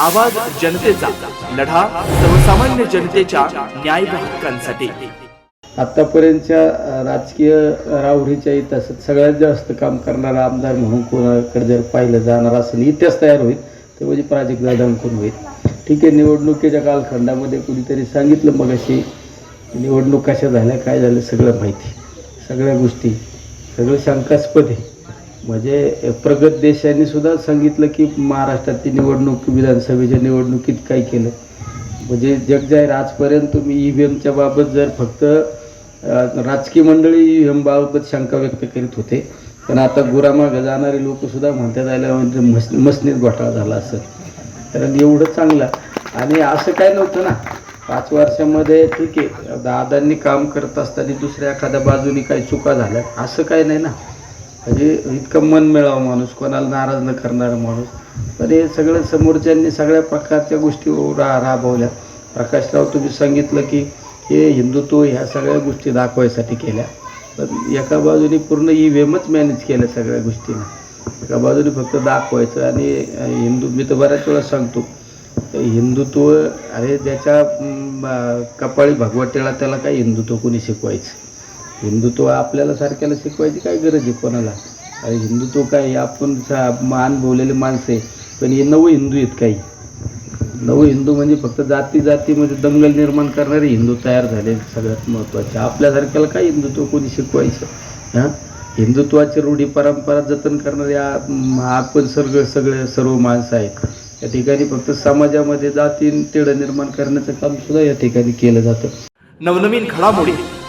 आवाज जनतेचा लढा सर्वसामान्य जनतेच्या न्याय हक्कांसाठी. आत्तापर्यंतच्या राजकीय राहुरीच्या इतिहासात सगळ्यात जास्त काम करणारा आमदार म्हणून कोणाकडे जर पाहिलं जाणार असेल इतिहास तयार होईल ते म्हणजे प्राजक्त दादांकडून होईल. ठीक आहे निवडणुकीच्या कालखंडामध्ये कुणीतरी सांगितलं मग अशी निवडणूक कशा झाल्या काय झालं सगळं माहिती. सगळ्या गोष्टी सगळं शंकास्पद आहे. म्हणजे प्रगत देशांनी सुद्धा सांगितलं की महाराष्ट्रातली निवडणूक विधानसभेच्या निवडणुकीत काय केलं. म्हणजे जग जाहीर आजपर्यंत तुम्ही ई व्ही एमच्या बाबत जर फक्त राजकीय मंडळी ई व्ही एमबाबत शंका व्यक्त करीत होते पण आता गुरामागं जाणारे लोकसुद्धा म्हणतात आल्या म्हणजे मस मसनीत घोटाळा झाला असं कारण एवढं चांगलं. आणि असं काय नव्हतं ना पाच वर्षामध्ये ठीक आहे दादांनी काम करत असताना दुसऱ्या एखाद्या बाजूनी काही चुका झाल्या असं काय नाही ना. म्हणजे इतकं मन मिळावं माणूस कोणाला नाराज न करणारा माणूस. पण हे सगळं समोरच्यांनी सगळ्या प्रकारच्या गोष्टी रा राबवल्या. प्रकाशराव तुम्ही सांगितलं की हे हिंदुत्व ह्या सगळ्या गोष्टी दाखवायसाठी केल्या. पण एका बाजूने पूर्ण ई वेमच मॅनेज केल्या सगळ्या गोष्टीनं. एका बाजूने फक्त दाखवायचं आणि हिंदू मी तर बऱ्याच वेळा सांगतो हिंदुत्व अरे ज्याच्या कपाळी भगवटेला त्याला काय हिंदुत्व कोणी शिकवायचं. हिंदुत्व आपल्याला सारख्याला शिकवायची काय गरज आहे कोणाला? अरे हिंदुत्व काय आपण सा- मान बोललेले माणसं आहे. पण हे नव हिंदू आहेत काही. नव हिंदू म्हणजे फक्त जाती जातीमध्ये दंगल निर्माण करणारे हिंदू तयार झाले सगळ्यात महत्त्वाचे. आपल्यासारख्याला काय हिंदुत्व कोणी शिकवायचं? हां? हिंदुत्वाची रूढी परंपरा जतन करणारे आपण सगळं सगळे सर्व माणसं आहेत. या ठिकाणी फक्त समाजामध्ये जाती तेढ निर्माण करण्याचं काम सुद्धा या ठिकाणी केलं जातं. नवनवीन घडामोडी